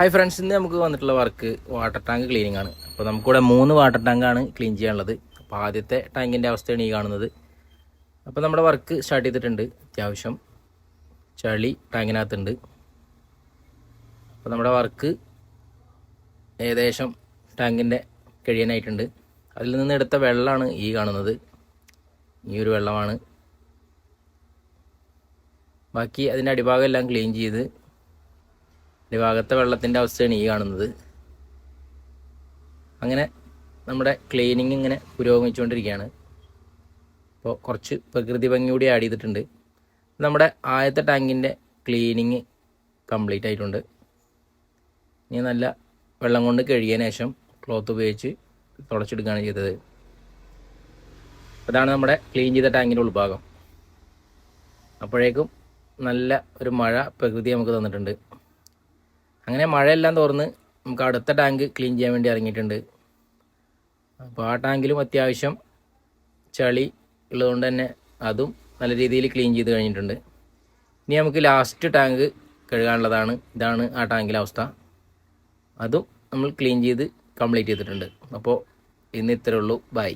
Hi friends ഇന്ന് നമുക്ക് വന്നിട്ടുള്ള വർക്ക് വാട്ടർ ടാങ്ക് ക്ലീനിങ് ആണ്. അപ്പോൾ നമുക്കിവിടെ മൂന്ന് വാട്ടർ ടാങ്കാണ് ക്ലീൻ ചെയ്യാനുള്ളത്. അപ്പോൾ ആദ്യത്തെ ടാങ്കിന്റെ അവസ്ഥയാണ് ഈ കാണുന്നത്. അപ്പോൾ നമ്മുടെ വർക്ക് സ്റ്റാർട്ട് ചെയ്തിട്ടുണ്ട്. അത്യാവശ്യം ചളി ടാങ്കിനകത്തുണ്ട് അപ്പോൾ നമ്മുടെ വർക്ക് ഏകദേശം ടാങ്കിന്റെ കഴിയാനായിട്ടുണ്ട്. അതിൽ നിന്ന് എടുത്ത വെള്ളമാണ് ഈ കാണുന്നത്. ഈ ഒരു വെള്ളമാണ്. ബാക്കി അതിന്റെ അടിഭാഗം എല്ലാം ക്ലീൻ ചെയ്ത് ഭാഗത്തെ വെള്ളത്തിന്റെ അവസ്ഥയാണ് ഈ കാണുന്നത്. അങ്ങനെ നമ്മുടെ ക്ലീനിങ് ഇങ്ങനെ പുരോഗമിച്ചുകൊണ്ടിരിക്കുകയാണ്. അപ്പോൾ കുറച്ച് പ്രകൃതി ഭംഗി കൂടി ആഡ് ചെയ്തിട്ടുണ്ട്. നമ്മുടെ ആദ്യത്തെ ടാങ്കിന്റെ ക്ലീനിങ് കംപ്ലീറ്റ് ആയിട്ടുണ്ട്. ഇനി നല്ല വെള്ളം കൊണ്ട് കഴുകിയതിന് ശേഷം ക്ലോത്ത് ഉപയോഗിച്ച് തുടച്ചെടുക്കുകയാണ് ചെയ്തത്. അതാണ് നമ്മുടെ ക്ലീൻ ചെയ്ത ടാങ്കിന്റെ ഉൾഭാഗം. അപ്പോഴേക്കും നല്ല ഒരു മഴ പ്രകൃതി നമുക്ക് തന്നിട്ടുണ്ട്. അങ്ങനെ മഴയെല്ലാം തുറന്ന് നമുക്ക് അടുത്ത ടാങ്ക് ക്ലീൻ ചെയ്യാൻ വേണ്ടി ഇറങ്ങിയിട്ടുണ്ട്. അപ്പോൾ ആ ടാങ്കിലും അത്യാവശ്യം ചളി ഉള്ളതുകൊണ്ട് തന്നെ അതും നല്ല രീതിയിൽ ക്ലീൻ ചെയ്ത് കഴിഞ്ഞിട്ടുണ്ട്. ഇനി നമുക്ക് ലാസ്റ്റ് ടാങ്ക് കഴുകാനുള്ളതാണ്. ഇതാണ് ആ ടാങ്കിലെ അവസ്ഥ. അതും നമ്മൾ ക്ലീൻ ചെയ്ത് കംപ്ലീറ്റ് ചെയ്തിട്ടുണ്ട്. അപ്പോൾ ഇന്ന് ഇത്രയേ ഉള്ളൂ. ബൈ